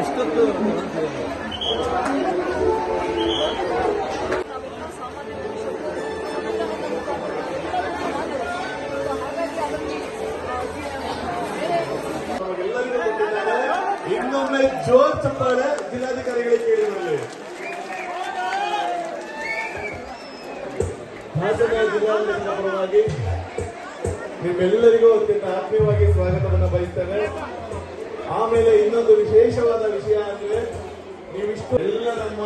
ಎಷ್ಟೊತ್ತು ಜೋರ್ ಚಪ್ಪಾಳೆ ಜಿಲ್ಲಾಧಿಕಾರಿಗಳಿಗೆ ಕೇಳಿದಲ್ಲಿ ಹಾಸನ ಜಿಲ್ಲಾಡಳಿತದ ಪರವಾಗಿ ನಿಮ್ಮೆಲ್ಲರಿಗೂ ಅತ್ಯಂತ ಆತ್ಮೀಯವಾಗಿ ಸ್ವಾಗತವನ್ನು ಬಯಸ್ತೇವೆ ಆಮೇಲೆ ಇನ್ನೊಂದು ವಿಶೇಷವಾದ ವಿಷಯ ಅಂದ್ರೆ ನೀವಿಷ್ಟು ಎಲ್ಲ ನಮ್ಮ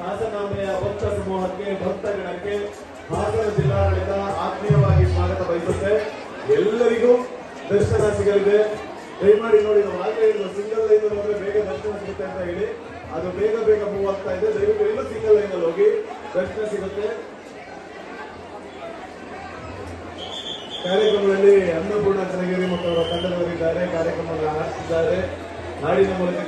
ಹಾಸನಾಮೆಯ ಭಕ್ತ ಸಮೂಹಕ್ಕೆ ಭಕ್ತಗಣಕ್ಕೆ ಹಾಸನ ಜಿಲ್ಲಾಡಳಿತ ಆತ್ಮೀಯವಾಗಿ ಸ್ವಾಗತ ಬಯಸುತ್ತೆ. ಎಲ್ಲರಿಗೂ ದರ್ಶನ ಸಿಗಲಿದೆ. ದಯಮಾಡಿ ನೋಡಿ ನಾವು ಆಗಲೇ ಸಿಂಗಲ್ ಲೈನ್ ಹೋದ್ರೆ ಬೇಗ ದರ್ಶನ ಸಿಗುತ್ತೆ ಅಂತ ಹೇಳಿ ಅದು ಬೇಗ ಬೇಗ ಮೂವ್ ಆಗ್ತಾ ಇದೆ. ದಯವಿಟ್ಟು ಎಲ್ಲ ಸಿಂಗಲ್ ಲೈನ್ ಅಲ್ಲಿ ಹೋಗಿ. ಪ್ರಶ್ನೆ ಸಿಗುತ್ತೆ. ಕಾರ್ಯಕ್ರಮದಲ್ಲಿ ಅನ್ನಪೂರ್ಣ ಚನ್ನಗಿರಿ ಮತ್ತು ಅವರ ತಂಡದವರಿದ್ದಾರೆ. ಕಾರ್ಯಕ್ರಮವನ್ನು ಆಡ್ತಿದ್ದಾರೆ ನಾಡಿನ ಮೂಲಕ